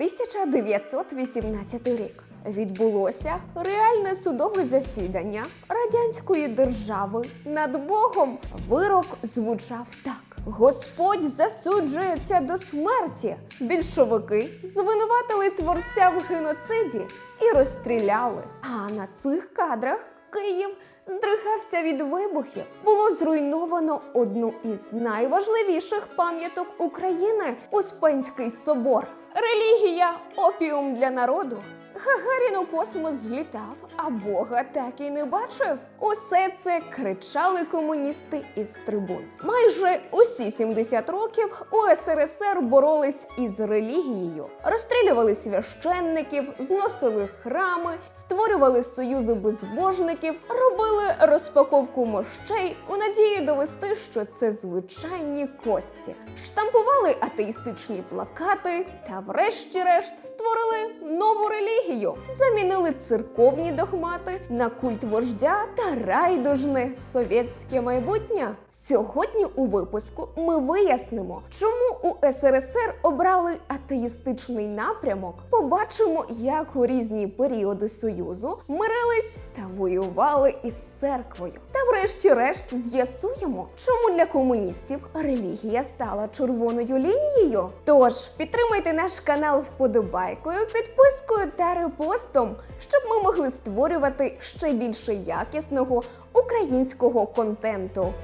1918 рік відбулося реальне судове засідання радянської держави над Богом. Вирок звучав так: Господь засуджується до смерті. Більшовики звинуватили творця в геноциді і розстріляли. А на цих кадрах Київ здригався від вибухів. Було зруйновано одну із найважливіших пам'яток України Успенський собор. Релігія опіум для народу. Гагарін у космос злітав, а Бога так і не бачив. Усе це кричали комуністи із трибун. Майже усі 70 років у СРСР боролись із релігією, розстрілювали священників, зносили храми, створювали союзи безбожників, робили розпаковку мощей у надії довести, що це звичайні кості, штампували атеїстичні плакати та, врешті-решт, створили нову релігію, замінили церковні догмати на культ вождя та райдужне совєтське майбутнє. Сьогодні у випуску ми вияснимо, чому у СРСР обрали атеїстичний напрямок. Побачимо, як у різні періоди союзу мирились та воювали із церквою. Та, врешті-решт, з'ясуємо, чому для комуністів релігія стала червоною лінією. Тож підтримайте наш канал вподобайкою, підпискою та репостом, щоб ми могли створювати ще більше якісного українського контенту.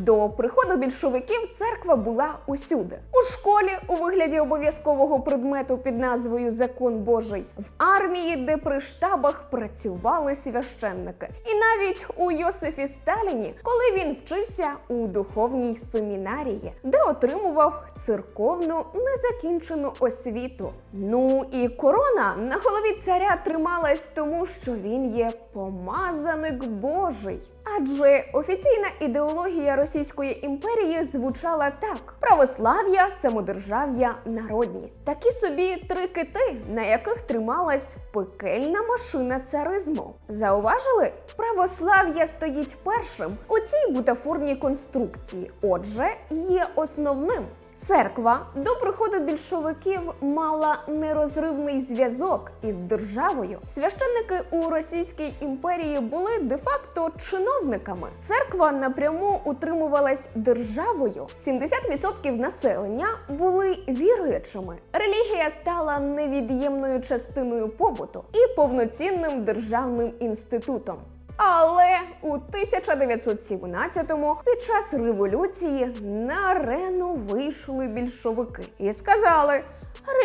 До приходу більшовиків церква була усюди: у школі у вигляді обов'язкового предмету під назвою Закон Божий, в армії, де при штабах працювали священники, і навіть у Йосифі Сталіні, коли він вчився у духовній семінарії, де отримував церковну незакінчену освіту. Ну і корона на голові царя трималась тому, що він є помазаник Божий. Адже офіційна ідеологія Російської імперії звучала так: православ'я, самодержав'я, народність. Такі собі три кити, на яких трималась пекельна машина царизму. Зауважили? Православ'я стоїть першим у цій бутафорній конструкції, отже, є основним. Церква до приходу більшовиків мала нерозривний зв'язок із державою. Священники у Російській імперії були де-факто чиновниками. Церква напряму утримувалась державою. 70% населення були віруючими. Релігія стала невід'ємною частиною побуту і повноцінним державним інститутом. Але у 1917-му під час революції на арену вийшли більшовики і сказали: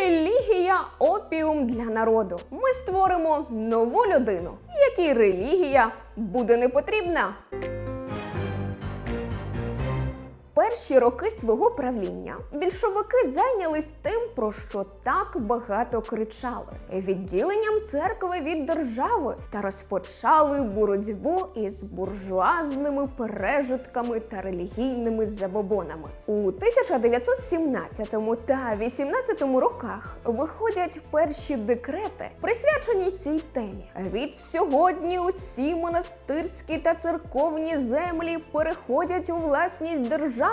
релігія опіум для народу. Ми створимо нову людину, якій релігія буде не потрібна. Перші роки свого правління більшовики зайнялись тим, про що так багато кричали відділенням церкви від держави та розпочали боротьбу із буржуазними пережитками та релігійними забобонами. У 1917 та 18 роках виходять перші декрети, присвячені цій темі. Від сьогодні усі монастирські та церковні землі переходять у власність держави.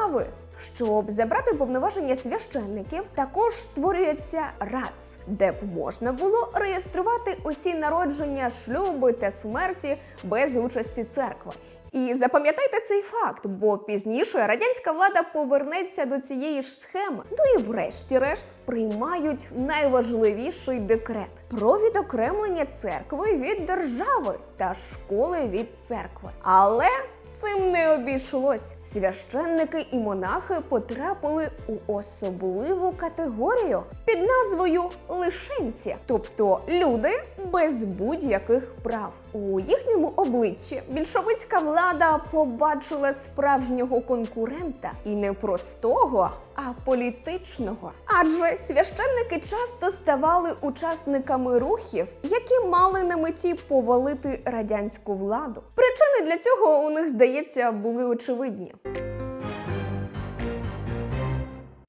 Щоб забрати повноваження священників, також створюється РАЦ, де б можна було реєструвати усі народження, шлюби та смерті без участі церкви. І запам'ятайте цей факт, бо пізніше радянська влада повернеться до цієї ж схеми. Ну і врешті-решт приймають найважливіший декрет про відокремлення церкви від держави та школи від церкви. Але Цим не обійшлось. Священники і монахи потрапили у особливу категорію під назвою лишенці, тобто люди без будь-яких прав. У їхньому обличчі більшовицька влада побачила справжнього конкурента і не простого. А політичного, адже священники часто ставали учасниками рухів, які мали на меті повалити радянську владу. Причини для цього у них, здається, були очевидні.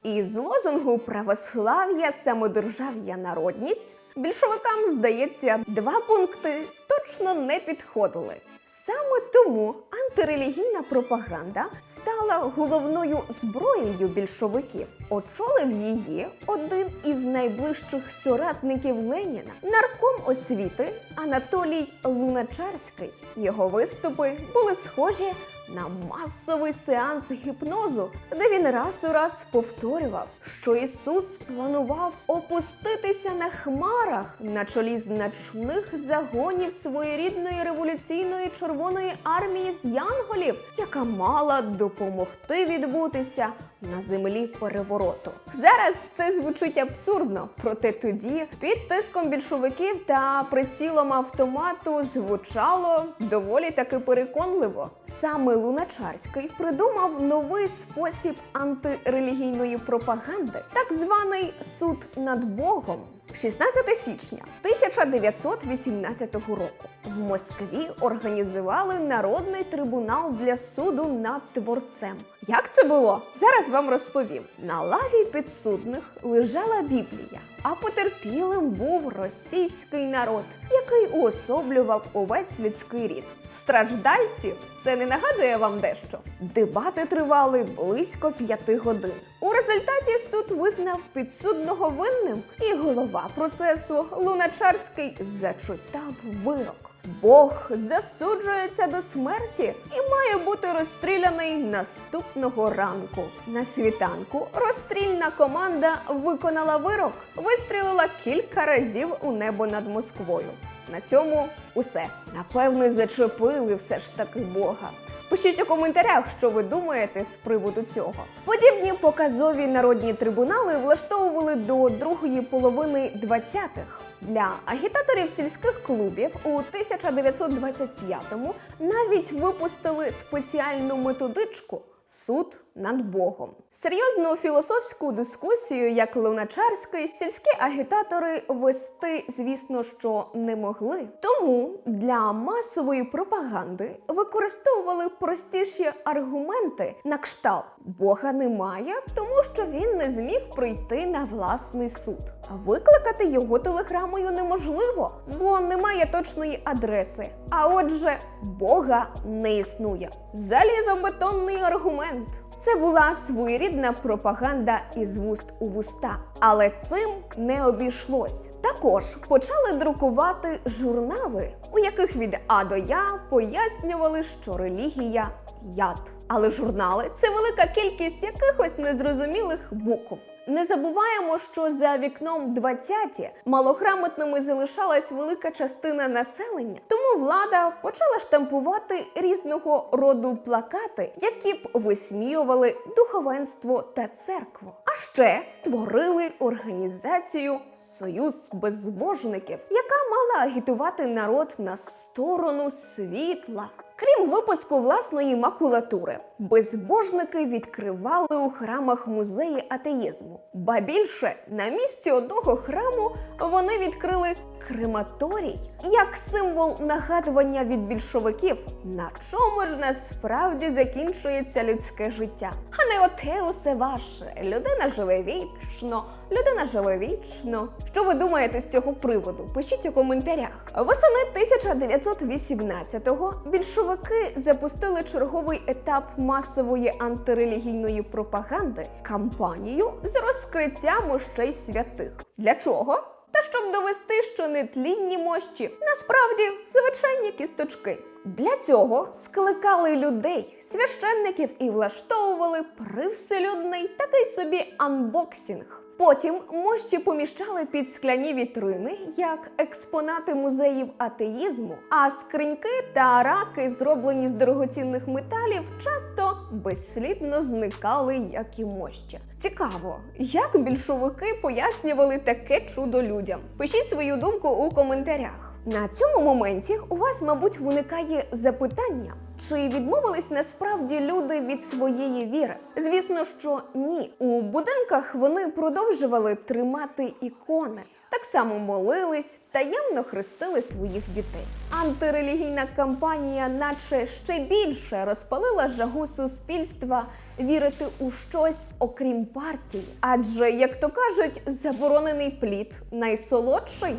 Із лозунгу православ'я, самодержав'я, народність більшовикам, здається, два пункти точно не підходили. Саме тому антирелігійна пропаганда стала головною зброєю більшовиків. Очолив її один із найближчих соратників Леніна, нарком освіти Анатолій Луначарський. Його виступи були схожі на масовий сеанс гіпнозу, де він раз у раз повторював, що Ісус планував опуститися на хмарах на чолі значних загонів своєрідної революційної червоної армії з янголів, яка мала допомогти відбутися на землі перевороту. Зараз це звучить абсурдно, проте тоді під тиском більшовиків та прицілом автомату звучало доволі таки переконливо. Саме Луначарський придумав новий спосіб антирелігійної пропаганди, так званий суд над Богом. 16 січня 1918 року в Москві організували народний трибунал для суду над творцем. Як це було? Зараз вам розповім. На лаві підсудних лежала Біблія, а потерпілим був російський народ, який уособлював увесь людський рід. Страждальці це не нагадує вам дещо. Дебати тривали близько п'яти годин. У результаті суд визнав підсудного винним, і голова процесу Луначарський зачитав вирок. Бог засуджується до смерті і має бути розстріляний наступного ранку. На світанку розстрільна команда виконала вирок, вистрілила кілька разів у небо над Москвою. На цьому усе. Напевне, зачепили все ж таки Бога. Пишіть у коментарях, що ви думаєте з приводу цього. Подібні показові народні трибунали влаштовували до другої половини 20-х. Для агітаторів сільських клубів у 1925-му навіть випустили спеціальну методичку суд над Богом. Серйозну філософську дискусію, як Луначарський, сільські агітатори вести, звісно, що не могли. Тому для масової пропаганди використовували простіші аргументи на кшталт Бога немає, тому що він не зміг прийти на власний суд. А викликати його телеграмою неможливо, бо немає точної адреси. А отже, Бога не існує. Залізобетонний аргумент. Це була своєрідна пропаганда із вуст у вуста, але цим не обійшлось. Також почали друкувати журнали, у яких від А до Я пояснювали, що релігія яд. Але журнали це велика кількість якихось незрозумілих букв. Не забуваємо, що за вікном 20-ті малограмотними залишалась велика частина населення, тому влада почала штампувати різного роду плакати, які б висміювали духовенство та церкву. А ще створили організацію Союз безбожників, яка мала агітувати народ на сторону світла. Крім випуску власної макулатури, безбожники відкривали у храмах музеї атеїзму. Ба більше на місці одного храму вони відкрили крематорій як символ нагадування від більшовиків, на чому ж насправді закінчується людське життя. А не оте усе ваше. Людина живе вічно, людина живе вічно. Що ви думаєте з цього приводу? Пишіть у коментарях. Восени 1918-го більшовики запустили черговий етап масової антирелігійної пропаганди кампанію з розкриття мощей святих. Для чого? Та щоб довести, що нетлінні мощі насправді звичайні кісточки. Для цього скликали людей, священників і влаштовували привселюдний такий собі анбоксінг. Потім мощі поміщали під скляні вітрини як експонати музеїв атеїзму, а скриньки та раки, зроблені з дорогоцінних металів, часто безслідно зникали, як і мощі. Цікаво, як більшовики пояснювали таке чудо людям. Пишіть свою думку у коментарях. На цьому моменті у вас, мабуть, виникає запитання, чи відмовились насправді люди від своєї віри? Звісно, що ні. У будинках вони продовжували тримати ікони. Так само молились, таємно хрестили своїх дітей. Антирелігійна кампанія, наче ще більше розпалила жагу суспільства вірити у щось окрім партії. Адже, як то кажуть, заборонений плід найсолодший.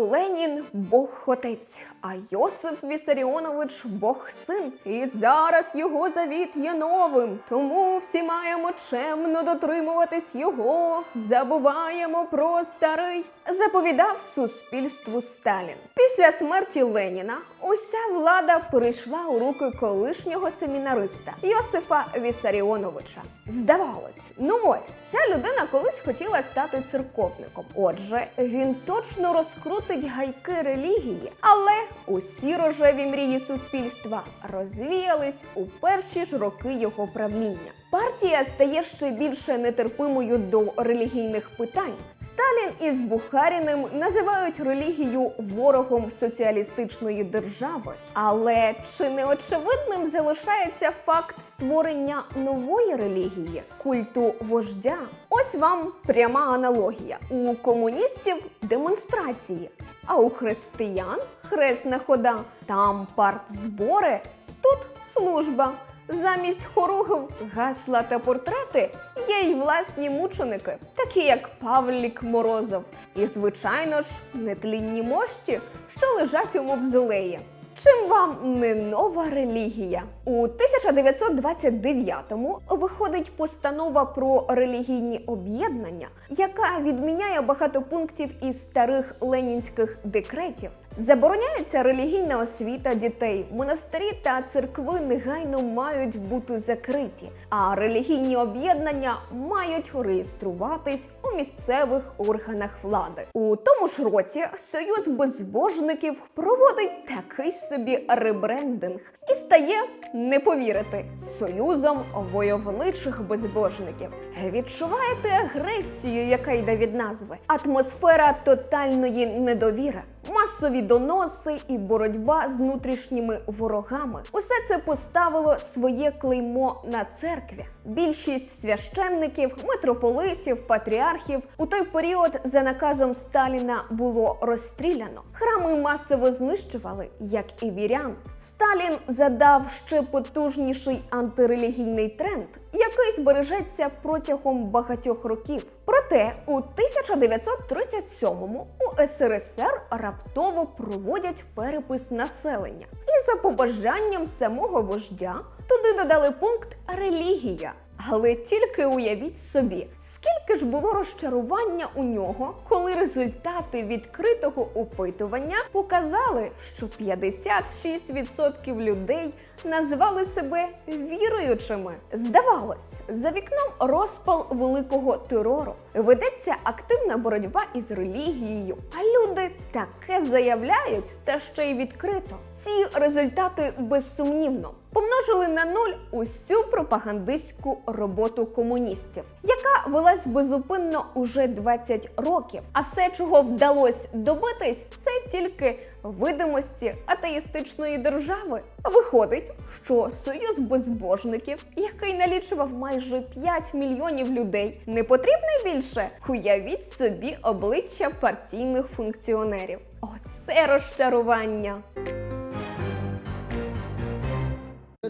Ленін Бог-Отець, а Йосиф Вісаріонович Бог-син. І зараз його завіт є новим. Тому всі маємо чемно дотримуватись його. Забуваємо про старий. Заповідав суспільству Сталін. Після смерті Леніна уся влада перейшла у руки колишнього семінариста Йосифа Вісаріоновича. Здавалось, ну ось ця людина колись хотіла стати церковником. Отже, він точно розкрутить гайки релігії, але усі рожеві мрії суспільства розвіялись у перші ж роки його правління. Партія стає ще більше нетерпимою до релігійних питань. Сталін із Бухаріним називають релігію ворогом соціалістичної держави. Але чи не очевидним залишається факт створення нової релігії культу вождя? Ось вам пряма аналогія: у комуністів демонстрації, а у християн хресна хода. Там партзбори, тут служба. Замість хоругів, гасла та портрети є й власні мученики, такі як Павлік Морозов. І, звичайно ж, нетлінні мощі, що лежать у мавзолеї. Чим вам не нова релігія? У 1929-му виходить постанова про релігійні об'єднання, яка відміняє багато пунктів із старих ленінських декретів. Забороняється релігійна освіта дітей. Монастирі та церкви негайно мають бути закриті, а релігійні об'єднання мають реєструватись у місцевих органах влади. У тому ж році Союз безбожників проводить такий собі ребрендинг і стає не повірити союзом войовничих безбожників. Відчуваєте агресію, яка йде від назви, атмосфера тотальної недовіри. Масові доноси і боротьба з внутрішніми ворогами усе це поставило своє клеймо на церкві. Більшість священників, митрополитів, патріархів у той період за наказом Сталіна було розстріляно. Храми масово знищували, як і вірян. Сталін задав ще потужніший антирелігійний тренд, який збережеться протягом багатьох років. Проте у 1937-му у СРСР раптово проводять перепис населення, і за побажанням самого вождя туди додали пункт релігія. Але тільки уявіть собі, скільки ж було розчарування у нього, коли результати відкритого опитування показали, що 56% людей назвали себе віруючими. Здавалось, за вікном розпал великого терору. Ведеться активна боротьба із релігією, а люди таке заявляють та ще й відкрито. Ці результати безсумнівно помножили на нуль усю пропагандистську роботу комуністів, яка велась безупинно уже 20 років. А все, чого вдалося добитись, це тільки видимості атеїстичної держави. Виходить, що союз безбожників, який налічував майже 5 мільйонів людей, не потрібний більше. Уявіть собі обличчя партійних функціонерів. Оце розчарування.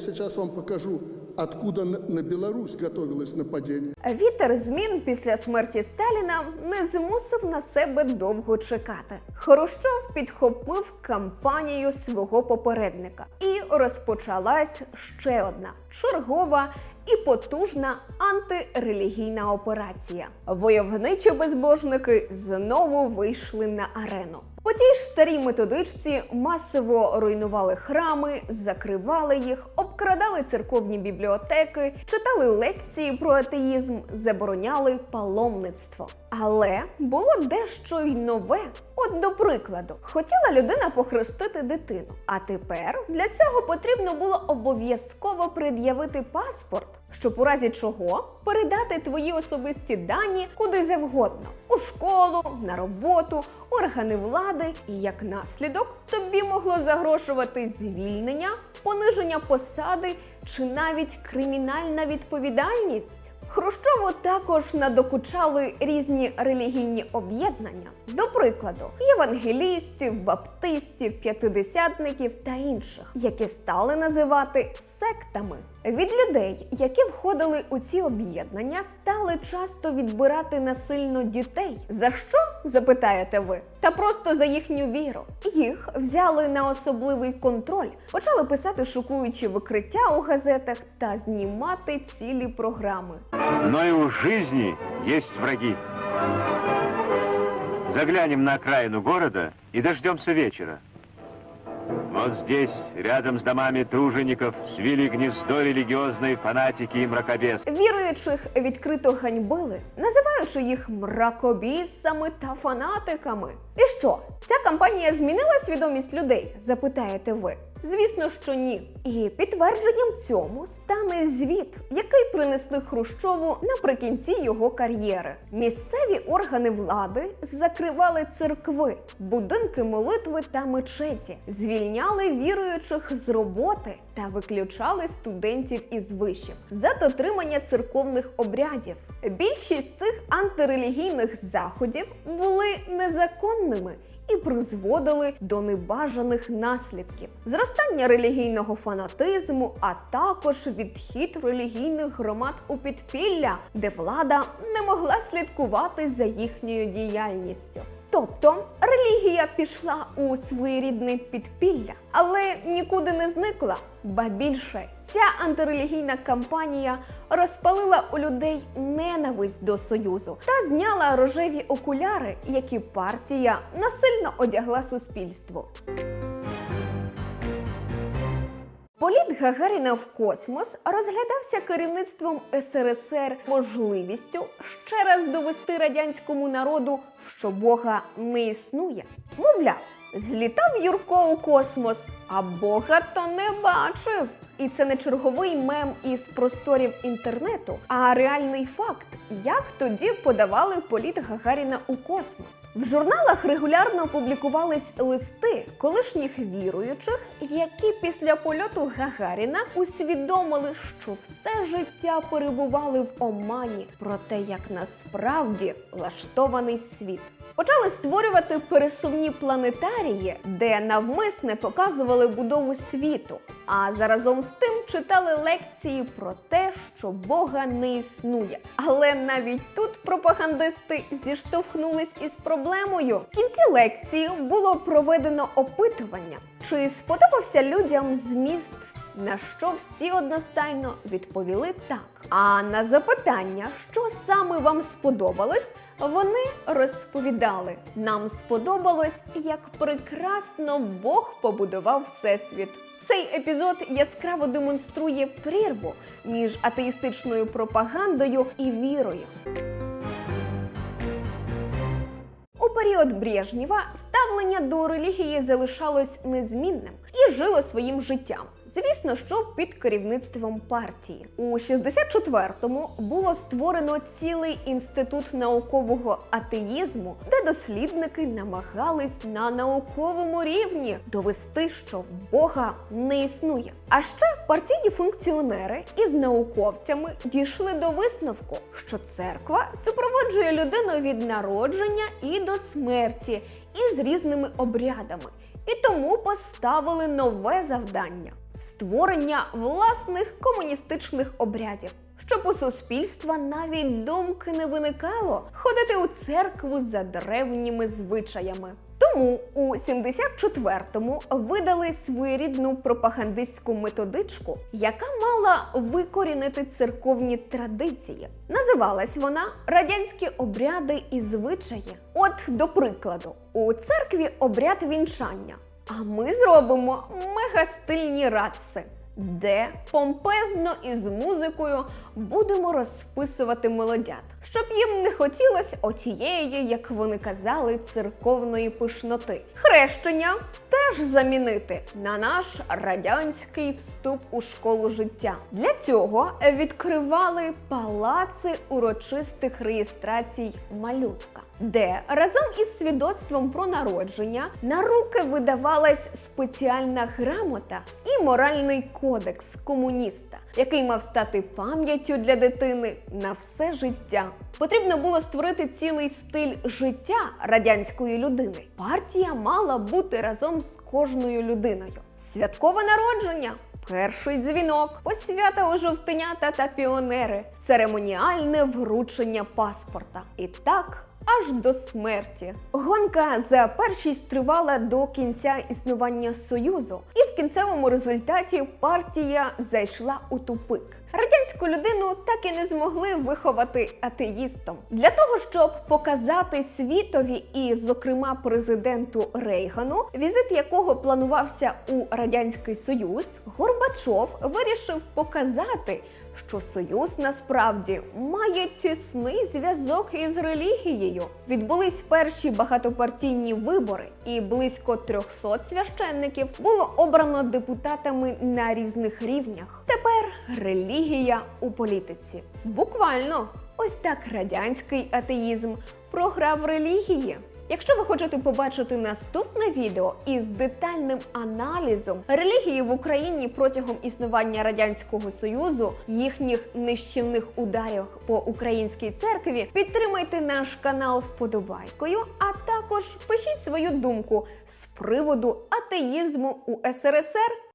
Сейчас вам покажу, откуда на Беларусь готовилось нападение. Вітер змін після смерті Сталіна не змусив на себе довго чекати. Хрущов підхопив кампанію свого попередника, і розпочалась ще одна чергова і потужна антирелігійна операція. Войовничі безбожники знову вийшли на арену. У тій ж старій методичці масово руйнували храми, закривали їх, обкрадали церковні бібліотеки, читали лекції про атеїзм, забороняли паломництво. Але було дещо й нове. От до прикладу, хотіла людина похрестити дитину, а тепер для цього потрібно було обов'язково пред'явити паспорт, щоб у разі чого передати твої особисті дані куди завгодно у школу, на роботу, органи влади, і як наслідок тобі могло загрошувати звільнення, пониження посади чи навіть кримінальна відповідальність. Хрущову також надокучали різні релігійні об'єднання, до прикладу, євангелістів, баптистів, п'ятидесятників та інших, які стали називати сектами. Від людей, які входили у ці об'єднання, стали часто відбирати насильно дітей. За що? запитаєте ви? Та просто за їхню віру. Їх взяли на особливий контроль, почали писати шокуючі викриття у газетах та знімати цілі програми. Но и у жизни есть враги. Заглянем на окраину города и дождемся вечера. Вот здесь, рядом с домами тружеников, свили гніздо релігіозної фанатики і мракобес. Віруючих відкрито ганьбили, називаючи їх мракобісами та фанатиками. І що? Ця кампанія змінила свідомість людей? Запитаєте ви. Звісно, що ні. І підтвердженням цьому стане звіт, який принесли Хрущову наприкінці його кар'єри. Місцеві органи влади закривали церкви, будинки молитви та мечеті, звільняли віруючих з роботи та виключали студентів із вишів за дотримання церковних обрядів. Більшість цих антирелігійних заходів були незаконними і призводили до небажаних наслідків: зростання релігійного фанатизму, а також відхід релігійних громад у підпілля, де влада не могла слідкувати за їхньою діяльністю. Тобто релігія пішла у своєрідне підпілля, але нікуди не зникла. Ба більше ця антирелігійна кампанія розпалила у людей ненависть до союзу та зняла рожеві окуляри, які партія насильно одягла суспільству. Політ Гагаріна в космос розглядався керівництвом СРСР можливістю ще раз довести радянському народу, що Бога не існує. Мовляв, злітав Юрко у космос, а Бога то не бачив. І це не черговий мем із просторів інтернету, а реальний факт, як тоді подавали політ Гагаріна у космос. В журналах регулярно публікувались листи колишніх віруючих, які після польоту Гагаріна усвідомили, що все життя перебували в омані про те, як насправді влаштований світ. Почали створювати пересувні планетарії, де навмисне показували будову світу, а заразом з тим читали лекції про те, що Бога не існує. Але навіть тут пропагандисти зіштовхнулись із проблемою. В кінці лекції було проведено опитування, чи сподобався людям зміст на що всі одностайно відповіли так. А на запитання, що саме вам сподобалось, вони розповідали: нам сподобалось, як прекрасно Бог побудував всесвіт. Цей епізод яскраво демонструє прірву між атеїстичною пропагандою і вірою. У період Брежнєва ставлення до релігії залишалось незмінним і жило своїм життям. Звісно, що під керівництвом партії. У 64-му було створено цілий інститут наукового атеїзму, де дослідники намагались на науковому рівні довести, що Бога не існує. А ще партійні функціонери із науковцями дійшли до висновку, що церква супроводжує людину від народження і до смерті із різними обрядами, і тому поставили нове завдання створення власних комуністичних обрядів. Щоб у суспільства навіть думки не виникало ходити у церкву за древніми звичаями. Тому у 74-му видали своєрідну пропагандистську методичку, яка мала викорінити церковні традиції. Називалась вона радянські обряди і звичаї. От, до прикладу, у церкві обряд вінчання. А ми зробимо мегастильні раци, де помпезно і з музикою будемо розписувати молодят, щоб їм не хотілося отієї, як вони казали, церковної пишноти. Хрещення теж замінити на наш радянський вступ у школу життя. Для цього відкривали палаци урочистих реєстрацій малютка де разом із свідоцтвом про народження на руки видавалась спеціальна грамота і моральний кодекс комуніста, який мав стати пам'яттю для дитини на все життя. Потрібно було створити цілий стиль життя радянської людини. Партія мала бути разом з кожною людиною. Святкове народження. Перший дзвінок, посвята у жовтенята та піонери, церемоніальне вручення паспорта. І так. Аж до смерті. Гонка за першість тривала до кінця існування Союзу, і в кінцевому результаті партія зайшла у тупик. Радянську людину так і не змогли виховати атеїстом. Для того, щоб показати світові і, зокрема, президенту Рейгану, візит якого планувався у Радянський Союз, Горбачов вирішив показати, що Союз насправді має тісний зв'язок із релігією. Відбулись перші багатопартійні вибори, і близько 300 священників було обрано депутатами на різних рівнях. Тепер релігія у політиці. Буквально, ось так радянський атеїзм програв релігії. Якщо ви хочете побачити наступне відео із детальним аналізом релігії в Україні протягом існування радянського союзу, їхніх нищівних ударів по українській церкві, підтримайте наш канал вподобайкою, а також пишіть свою думку з приводу атеїзму у СРСР